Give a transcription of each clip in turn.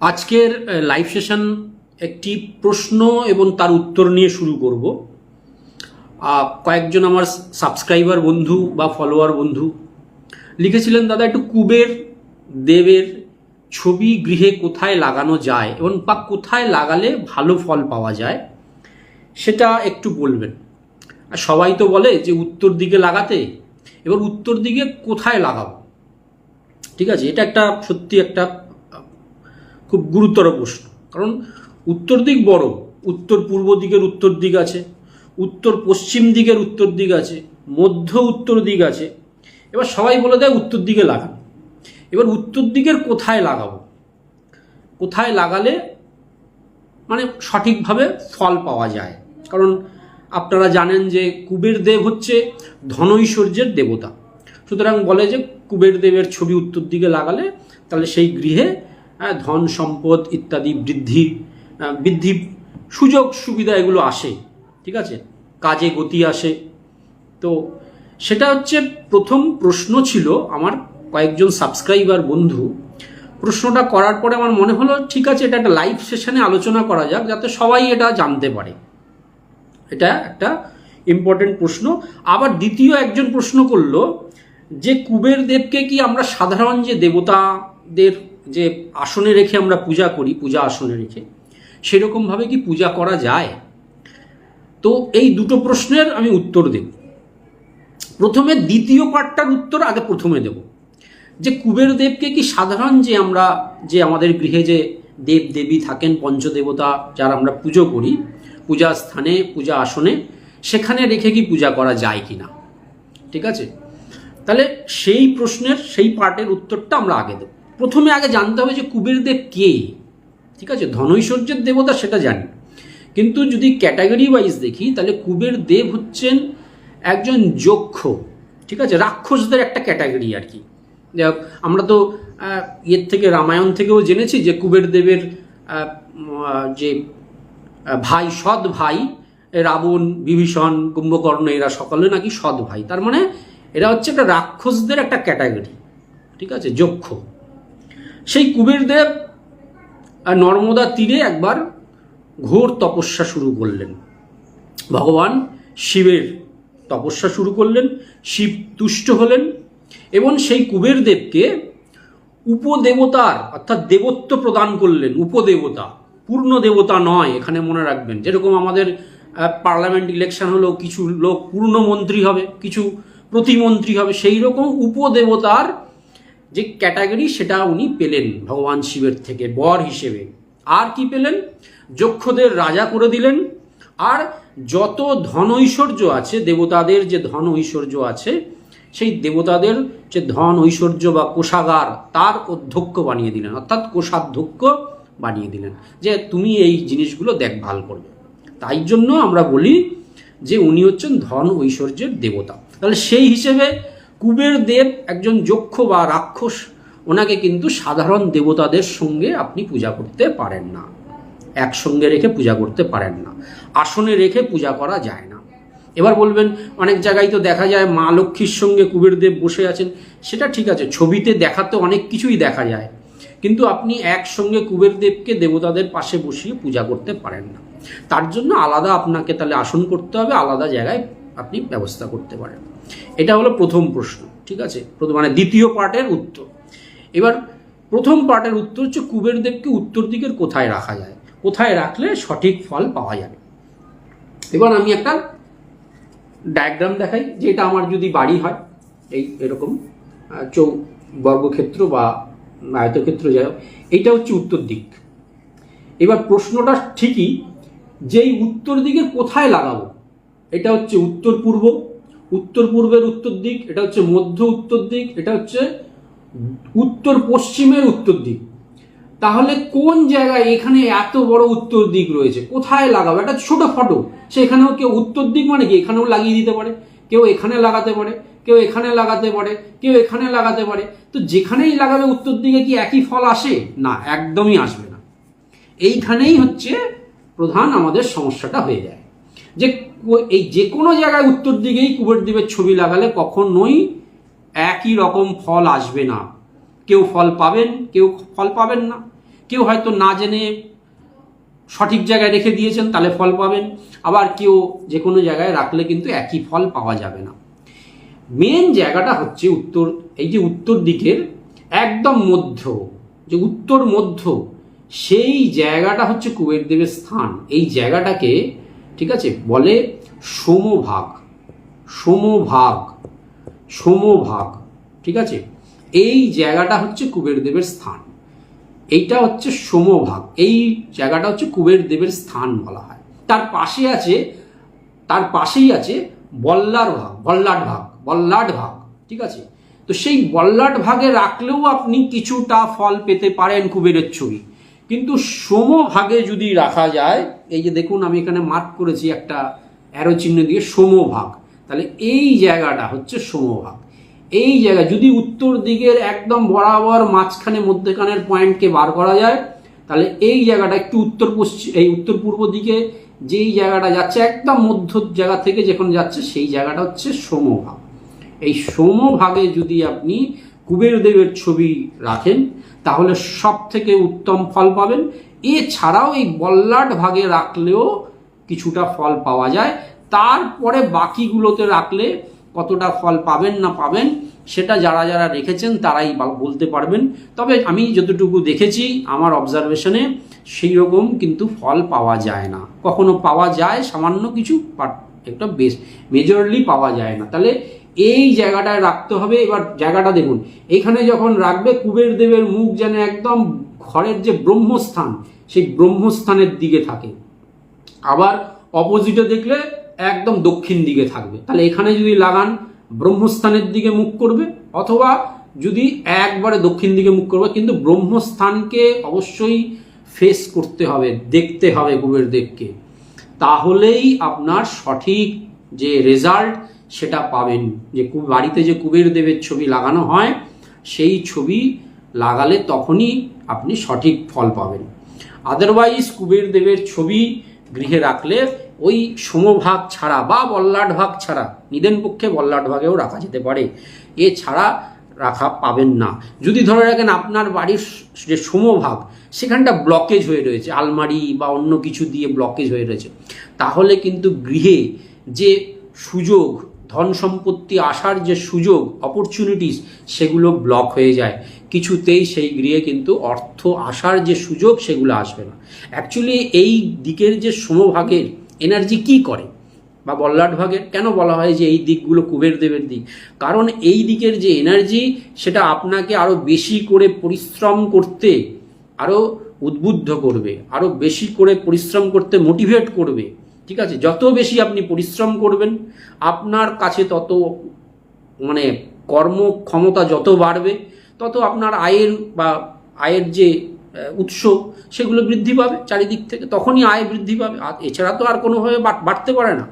আজকের live session একটি প্রশ্ন এবং তার উত্তর নিয়ে শুরু করব। কয়েকজন আমার সাবস্ক্রাইবার বন্ধু বা ফলোয়ার বন্ধু লিখেছিলেন, দাদা, একটু কুবের, দেবের ছবি গৃহে কোথায় লাগানো যায় এবং বা কোথায় লাগালে ভালো ফল পাওয়া যায়? সেটা একটু বলবেন। আর সবাই তো বলে যে, উত্তর দিকে লাগাতে, এবার উত্তর দিকে কোথায় লাগাবো? ঠিক আছে, এটা একটা সত্যি একটা খুব গুরুতর প্রশ্ন। কারণ উত্তর দিক বড়, উত্তর পূর্ব দিকের উত্তর দিক আছে, উত্তর পশ্চিম দিকের উত্তর দিক আছে, মধ্য উত্তর দিক আছে। এবার সবাই বলে দেয় উত্তর দিকে লাগান। এবার উত্তর দিকের কোথায় লাগাবো? কোথায় লাগালে মানে সঠিকভাবে ফল পাওয়া যায়? কারণ আপনারা জানেন যে কুবের দেব হচ্ছে ধনৈশ্বর্যের দেবতা। সুতরাং বলে যে কুবের দেবের ছবি উত্তর দিকে লাগালে তাহলে সেই গৃহে ধন সম্পদ ইত্যাদি বৃদ্ধি বৃদ্ধি, সুযোগ সুবিধা এগুলো আসে, ঠিক আছে? কাজে গতি আসে। তো সেটা হচ্ছে প্রথম প্রশ্ন ছিল আমার কয়েকজন সাবস্ক্রাইবার বন্ধু। প্রশ্নটা করার পরে আমার মনে হলো, ঠিক আছে, এটা একটা লাইভ সেশনে আলোচনা করা যাক, যাতে সবাই এটা জানতে পারে। এটা একটা ইম্পর্টেন্ট প্রশ্ন। আবার দ্বিতীয় একজন প্রশ্ন করল যে কুবের দেবকে কি আমরা সাধারণ যে দেবতাদের যে আসনে রেখে আমরা পূজা করি, পূজা আসনে রেখে সেরকমভাবে কি পূজা করা যায়? তো এই দুটো প্রশ্নের আমি উত্তর দেব। প্রথমে দ্বিতীয় পার্টটার উত্তর আগে প্রথমে দেব। যে কুবের দেবকে কি সাধারণ যে আমরা, যে আমাদের গৃহে যে দেব দেবী থাকেন, পঞ্চদেবতা যার আমরা পুজো করি, পূজা স্থানে, পূজা আসনে, সেখানে রেখে কি পূজা করা যায় কি না ঠিক আছে? তাহলে সেই প্রশ্নের, সেই পার্টের উত্তরটা আমরা আগে দেব। প্রথমে আগে জানতে হবে যে কুবের দেব কে? ঠিক আছে? ধনৈশ্বর্যের দেবতা সেটা জানি। কিন্তু যদি ক্যাটাগরি ওয়াইজ দেখি, তাহলে কুবের দেব হচ্ছেন একজন যক্ষ। ঠিক আছে? রাক্ষসদের একটা ক্যাটাগরি আর কি। আমরা তো ইয়ের থেকে, রামায়ণ থেকেও জেনেছি যে কুবের দেবের যে ভাই, সৎ ভাই, রাবণ, বিভীষণ, কুম্ভকর্ণ, এরা সকলে নাকি সৎ ভাই। তার মানে এরা হচ্ছে একটা রাক্ষসদের একটা ক্যাটাগরি। ঠিক আছে? যক্ষ। সেই কুবের দেব আহ, নর্মদা তীরে একবার ঘোর তপস্যা শুরু করলেন। ভগবান শিবের তপস্যা শুরু করলেন শিব তুষ্ট হলেন এবং সেই কুবের দেবকে উপদেবতার অর্থাৎ দেবত্ব প্রদান করলেন। উপদেবতা পূর্ণ দেবতা নয় এখানে মনে রাখবেন। যেরকম আমাদের পার্লামেন্ট ইলেকশন হলো কিছু লোক পূর্ণ মন্ত্রী হবে কিছু প্রতিমন্ত্রী হবে সেই রকম উপদেবতার যে ক্যাটাগরি সেটা উনি পেলেন ভগবান শিবের থেকে, বর হিসেবে। আর কি পেলেন? যক্ষদের রাজা করে দিলেন। আর যত ধন ঐশ্বর্য আছে, দেবতাদের যে ধন ঐশ্বর্য আছে, সেই দেবতাদের যে ধন ঐশ্বর্য বা কোষাগার, তার অধ্যক্ষ বানিয়ে দিলেন। অর্থাৎ কোষাধ্যক্ষ বানিয়ে দিলেন। যে তুমি এই জিনিসগুলো দেখভাল করবে। তাই জন্য আমরা বলি যে উনি হচ্ছেন ধন ঐশ্বর্যের দেবতা। তাহলে সেই হিসেবে কুবের দেব একজন যক্ষ বা রাক্ষস, ওনাকে কিন্তু সাধারণ দেবতাদের সঙ্গে আপনি পূজা করতে পারেন না। একসঙ্গে রেখে পূজা করতে পারেন না। আসনে রেখে পূজা করা যায় না। এবার বলবেন, অনেক জায়গায় তো দেখা যায় মা লক্ষ্মীর সঙ্গে কুবের দেব বসে আছেন। সেটা ঠিক আছে, ছবিতে দেখাতে অনেক কিছুই দেখা যায়। কিন্তু আপনি একসঙ্গে কুবের দেবকে দেবতাদের পাশে বসিয়ে পূজা করতে পারেন না। তার জন্য আলাদা আপনাকে তাহলে আসন করতে হবে, আলাদা জায়গায় আপনি ব্যবস্থা করতে পারেন। এটা হলো প্রথম প্রশ্ন, ঠিক আছে? মানে দ্বিতীয় পার্টের উত্তর। এবার প্রথম পার্টের উত্তর হচ্ছে কুবের দেবকে উত্তর দিকের কোথায় রাখা যায়? কোথায় রাখলে সঠিক ফল পাওয়া যাবে? এবার আমি একটা ডায়াগ্রাম দেখাই যে এটা আমার যদি বাড়ি হয়, এই এরকম চৌ, বর্গক্ষেত্র বা আয়তক্ষেত্র যাই হোক, এইটা হচ্ছে উত্তর দিক। এবার প্রশ্নটা ঠিকই, যেই উত্তর দিকে কোথায় লাগাবো? এটা হচ্ছে উত্তর পূর্ব। উত্তর পূর্বের উত্তর দিক, এটা হচ্ছে মধ্য উত্তর দিক, এটা হচ্ছে উত্তর পশ্চিমের উত্তর দিক। তাহলে কোন জায়গায় এখানে এত বড় উত্তর দিক রয়েছে? কোথায় লাগাবো? একটা ছোট ফটো। সেখানেও কেউ উত্তর দিক মানে কি? এখানেও লাগিয়ে দিতে পারে। কেউ এখানে লাগাতে পারে, কেউ এখানে লাগাতে পারে, কেউ এখানে লাগাতে পারে। তো যেখানেই লাগাবে উত্তর দিকে কি একই ফল আসে? না, একদমই আসবে না। এইখানেই হচ্ছে প্রধান আমাদের সমস্যাটা হয়ে যায়। যে এই যে কোনো জায়গায় উত্তর দিকেই কুবের দ্বীপের ছবি লাগালে কখনোই একই রকম ফল আসবে না। কেউ ফল পাবেন, কেউ ফল পাবেন না। কেউ হয়তো না জেনে সঠিক জায়গায় রেখে দিয়েছেন, তাহলে ফল পাবেন। আবার কেউ যে কোনো জায়গায় রাখলে কিন্তু একই ফল পাওয়া যাবে না। মেন জায়গাটা হচ্ছে উত্তর, এই যে উত্তর দিকের একদম মধ্য, যে উত্তর মধ্য, সেই জায়গাটা হচ্ছে কুবের দেবের স্থান। এই জায়গাটাকে ঠিক আছে? বলে সমভাগ সমভাগ সমভাগ, ঠিক আছে? এই জায়গাটা হচ্ছে কুবের দেবের স্থান। এইটা হচ্ছে সমভাগ, এই জায়গাটা হচ্ছে কুবের দেবের স্থান বলা হয়। তার পাশে আছে, তার পাশেই আছে বল্লার ভাগ বল্লাট ভাগ বল্লাট ভাগ, ঠিক আছে? তো সেই বল্লাট ভাগে রাখলেও আপনি কিছুটা ফল পেতে পারেন কুবেরের ছবি। কিন্তু সমভাগে যদি রাখা যায়, এই যে দেখুন আমি এখানে মার্ক করেছি একটা অ্যারো চিহ্ন দিয়ে সমভাগ, তাহলে এই জায়গাটা হচ্ছে সমভাগ। এই জায়গা যদি উত্তর দিকের একদম বরাবর মাঝখানে মধ্যখানের পয়েন্টকে বার করা যায়, তাহলে এই জায়গাটা একটু উত্তর পশ্চিম এই উত্তর পূর্ব দিকে যেই জায়গাটা যাচ্ছে, একদম মধ্য জায়গা থেকে যেখানে যাচ্ছে, সেই জায়গাটা হচ্ছে সমভাগ। এই সমভাগে যদি আপনি কুবের দেবের ছবি রাখেন, তাহলে সব থেকে উত্তম ফল পাবেন। এছাড়াও এই বল্লাট ভাগে রাখলেও কিছুটা ফল পাওয়া যায়। তারপরে বাকিগুলোতে রাখলে কতটা ফল পাবেন না পাবেন, সেটা যারা যারা রেখেছেন তারাই বলতে পারবেন। তবে আমি যতটুকু দেখেছি আমার অবজারভেশনে সেই রকম কিন্তু ফল পাওয়া যায় না। কখনো পাওয়া যায় সামান্য কিছু একটা বেশ মেজরলি পাওয়া যায় না। তাহলে এই জায়গাটায় রাখতে হবে, এবার জায়গাটা দেখুন। এখানে যখন রাখবে, কুবের দেবের মুখ যেন একদম ঘরের যে ব্রহ্মস্থান, সেই ব্রহ্মস্থানের দিকে থাকে। আবার অপোজিটে দেখলে একদম দক্ষিণ দিকে থাকবে। তাহলে এখানে যদি লাগান, ব্রহ্মস্থানের দিকে মুখ করবে, অথবা যদি একবারে দক্ষিণ দিকে মুখ করবে, কিন্তু ব্রহ্মস্থানকে অবশ্যই ফেস করতে হবে, দেখতে হবে কুবের দেবকে। তাহলেই আপনার সঠিক যে রেজাল্ট সেটা পাবেন। যে বাড়িতে যে কুবের দেবের ছবি লাগানো হয়, সেই ছবি লাগালে তখনই আপনি সঠিক ফল পাবেন। আদারওয়াইজ কুবের দেবের ছবি গৃহে রাখলে ওই সমভাগ ছাড়া বা বল্লাট ভাগ ছাড়া, নিদেন পক্ষে বল্লাট ভাগেও রাখা যেতে পারে। এছাড়া রাখা পাবেন না। যদি ধরে রাখেন আপনার বাড়ির যে সমভাগ, সেখানটা ব্লকেজ হয়ে রয়েছে, আলমারি বা অন্য কিছু দিয়ে ব্লকেজ হয়ে রয়েছে, তাহলে কিন্তু গৃহে যে সুযোগ ধন সম্পত্তি আসার যে সুযোগ অপরচুনিটিস সেগুলো ব্লক হয়ে যায়। কিছুতেই সেই গৃহে কিন্তু অর্থ আসার যে সুযোগ, সেগুলো আসবে না। অ্যাকচুয়ালি এই দিকের যে সমভাগের এনার্জি কি করে? বা বল্লাট ভাগের কেন বলা হয় যে এই দিকগুলো কুবের দেবের দিক? কারণ এই দিকের যে এনার্জি সেটা আপনাকে আরও বেশি করে পরিশ্রম করতে আরও উদ্বুদ্ধ করবে আরও বেশি করে পরিশ্রম করতে মোটিভেট করবে। ঠিক আছে? যত বেশি আপনি পরিশ্রম করবেন, আপনার কাছে তত মানে কর্মক্ষমতা যত বাড়বে, তত আপনার আয়ের বা আয়ের যে উৎস, সেগুলো বৃদ্ধি পাবে চারিদিক থেকে। তখনই আয় বৃদ্ধি পাবে। আর এছাড়া তো আর কোনোভাবে বাড়তে পারে না।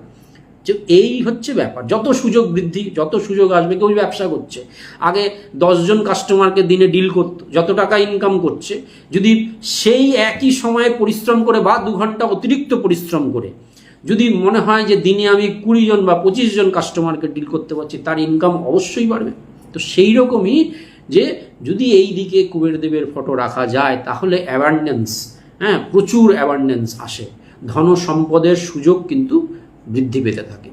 যে এই হচ্ছে ব্যাপার। যত সুযোগ বৃদ্ধি, যত সুযোগ আসবে, কেউ ব্যবসা করছে। আগে দশজন কাস্টমারকে দিনে ডিল করত, যত টাকা ইনকাম করছে, যদি সেই একই সময়ে পরিশ্রম করে বা দু ঘণ্টা অতিরিক্ত পরিশ্রম করে যদি মনে হয় যে দিনে আমি কুড়ি জন বা পঁচিশ জন কাস্টমারকে ডিল করতে পারছি, তার ইনকাম অবশ্যই বাড়বে। তো সেই রকমই যে যদি এই দিকে কুবের দেবের ফটো রাখা যায়, তাহলে অ্যাবান্ডেন্স হ্যাঁ প্রচুর অ্যাবান্ডেন্স আসে। ধন সম্পদের সুযোগ কিন্তু বৃদ্ধি পেতে থাকে।